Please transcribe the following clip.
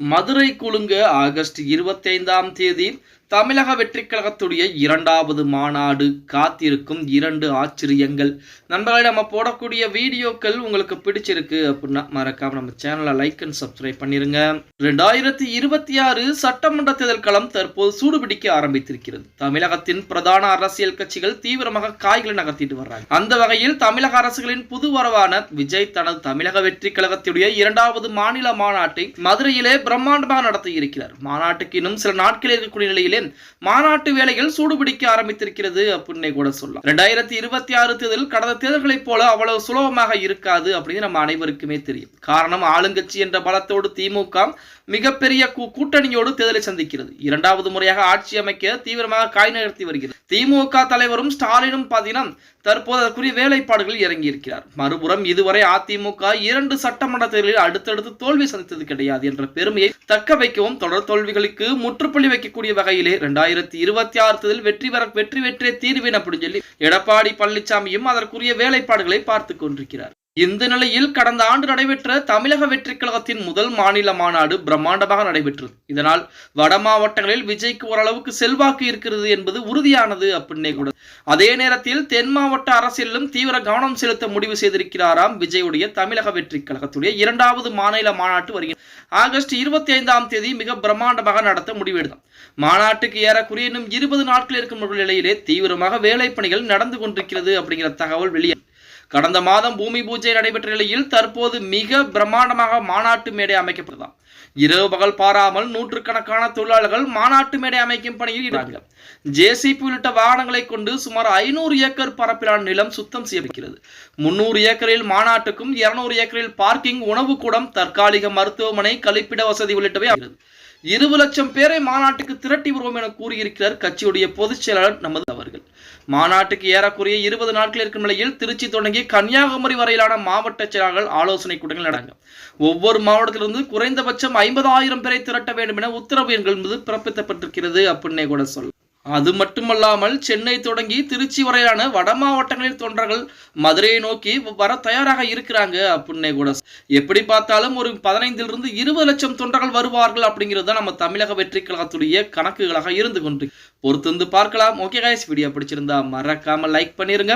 மதுரை குலுங்க ஆகஸ்ட் இருபத்தி ஐந்தாம் தேதி தமிழக வெற்றிக் கழகத்துடைய இரண்டாவது மாநாடு காத்திருக்கும் இரண்டு ஆச்சரியங்கள். நண்பர்களே நம்ம போடக்கூடிய வீடியோக்கள் உங்களுக்கு பிடிச்சிருக்கு அப்படின்னா மறக்காம நம்ம சேனலை லைக் அண்ட் சப்ஸ்கிரைப் பண்ணிருங்க. ரெண்டாயிரத்தி இருபத்தி ஆறு சட்டமன்ற தேர்தல் களம் தற்போது சூடுபிடிக்க ஆரம்பித்திருக்கிறது. தமிழகத்தின் பிரதான அரசியல் கட்சிகள் தீவிரமாக காய்களை நகர்த்திட்டு வர்றாங்க. அந்த வகையில் தமிழக அரசுகளின் புது வரவான விஜய் தனது தமிழக வெற்றிக்கழகத்துடைய இரண்டாவது மாநில மாநாட்டை மதுரையிலே பிரம்மாண்டமாக நடத்தி இருக்கிறார். மாநாட்டுக்கு இன்னும் சில நாட்களில் இருக்கக்கூடிய நிலையில் மாநாட்டு வேலைகள் சூடுபிடிக்க ஆரம்பித்திருக்கிறது அப்படின்னு கூட சொல்லலாம். ரெண்டாயிரத்தி இருபத்தி ஆறு தேர்தல் கடந்த தேர்தல்களைப் போல அவ்வளவு சுலபமாக இருக்காது அப்படின்னு நம்ம அனைவருக்குமே தெரியும். காரணம் ஆளுங்கட்சி என்ற பலத்தோடு திமுக மிகப்பெரிய கூட்டணியோடு தேர்தலை சந்திக்கிறது. இரண்டாவது முறையாக ஆட்சி அமைக்க தீவிரமாக காய் நகர்த்தி வருகிறது. திமுக தலைவரும் ஸ்டாலினும் பார்த்தீங்கன்னா தற்போது அதற்குரிய வேலைப்பாடுகளில் இறங்கியிருக்கிறார். மறுபுறம் இதுவரை அதிமுக இரண்டு சட்டமன்ற தேர்தலில் அடுத்தடுத்து தோல்வி சந்தித்தது கிடையாது என்ற பெருமையை தக்க வைக்கவும் தொடர் தோல்விகளுக்கு முற்றுப்புள்ளி வைக்கக்கூடிய வகையில் ரெண்டாயிரத்தி இருபத்தி ஆறு தேர்தலில் வெற்றி பெற வெற்றி வெற்றே தீர்வேன் அப்படின்னு சொல்லி எடப்பாடி பழனிசாமியும் அதற்குரிய வேலைப்பாடுகளை பார்த்து கொண்டிருக்கிறார். இந்த நிலையில் கடந்த ஆண்டு நடைபெற்ற தமிழக வெற்றிக் கழகத்தின் முதல் மாநில மாநாடு பிரம்மாண்டமாக நடைபெற்றது. இதனால் வட மாவட்டங்களில் விஜய்க்கு ஓரளவுக்கு செல்வாக்கு இருக்கிறது என்பது உறுதியானது அப்படின்னே கூட. அதே நேரத்தில் தென் மாவட்ட அரசியலிலும் தீவிர கவனம் செலுத்த முடிவு செய்திருக்கிறாராம் விஜயுடைய தமிழக வெற்றிக் கழகத்துடைய இரண்டாவது மாநில மாநாட்டு வருகிறது ஆகஸ்ட் இருபத்தி ஐந்தாம் தேதி மிக பிரம்மாண்டமாக நடத்த முடிவெடுத்தார். மாநாட்டுக்கு ஏறக்குறைய இன்னும் இருபது நாட்கள் இருக்கும் நிலையிலே தீவிரமாக வேலை பணிகள் நடந்து கொண்டிருக்கிறது அப்படிங்கிற தகவல் வெளியே கடந்த மாதம் பூமி பூஜை நடைபெற்ற நிலையில் தற்போது மிக பிரம்மாண்டமாக மாநாட்டு மேடை அமைக்கப்பட்டதாம் இரவு பகல் பாராமல் நூற்றுக்கணக்கான தொழிலாளர்கள் மாநாட்டு மேடை அமைக்கும் பணியில் ஈடுபடுகிறார்கள் ஜேசிபி உள்ளிட்ட வாகனங்களை கொண்டு சுமார் ஐநூறு ஏக்கர் பரப்பிலான நிலம் சுத்தம் செய்யப்படுகிறது. முன்னூறு ஏக்கரில் மாநாட்டுக்கும் இருநூறு ஏக்கரில் பார்க்கிங் உணவு கூடம் தற்காலிக மருத்துவமனை கழிப்பிட வசதி உள்ளிட்டவை இருபது லட்சம் பேரை மாநாட்டுக்கு திரட்டி வருவோம் என கூறியிருக்கிறார் கட்சியுடைய பொதுச் செயலாளர் நமது அவர். மாநாட்டுக்கு ஏறக்குறைய இருபது நாட்கள் இருக்கும் நிலையில் திருச்சி தொடங்கி கன்னியாகுமரி வரையிலான மாவட்ட செயலாளர்கள் ஆலோசனை கூட்டங்கள் நடங்க ஒவ்வொரு மாவட்டத்திலிருந்து குறைந்தபட்சம் ஐம்பதாயிரம் பேரை திரட்ட வேண்டும் என உத்தரவு என்பது பிறப்பிக்கப்பட்டிருக்கிறது அப்படின்னே கூட சொல்லலாம். அது மட்டுமல்லாமல் சென்னை தொடங்கி திருச்சி வரையிலான வட மாவட்டங்களில் தொண்டர்கள் மதுரையை நோக்கி வர தயாராக இருக்கிறாங்க அப்படின்னே கூட எப்படி பார்த்தாலும் ஒரு பதினைந்திலிருந்து இருபது லட்சம் தொண்டர்கள் வருவார்கள் அப்படிங்கிறது தான் நம்ம தமிழக வெற்றி கழகத்துடைய கணக்குகளாக இருந்து கொண்டு பொறுத்திருந்து வந்து பார்க்கலாம். ஓகே காய்ஸ் வீடியோ பிடிச்சிருந்தா மறக்காம லைக் பண்ணிருங்க.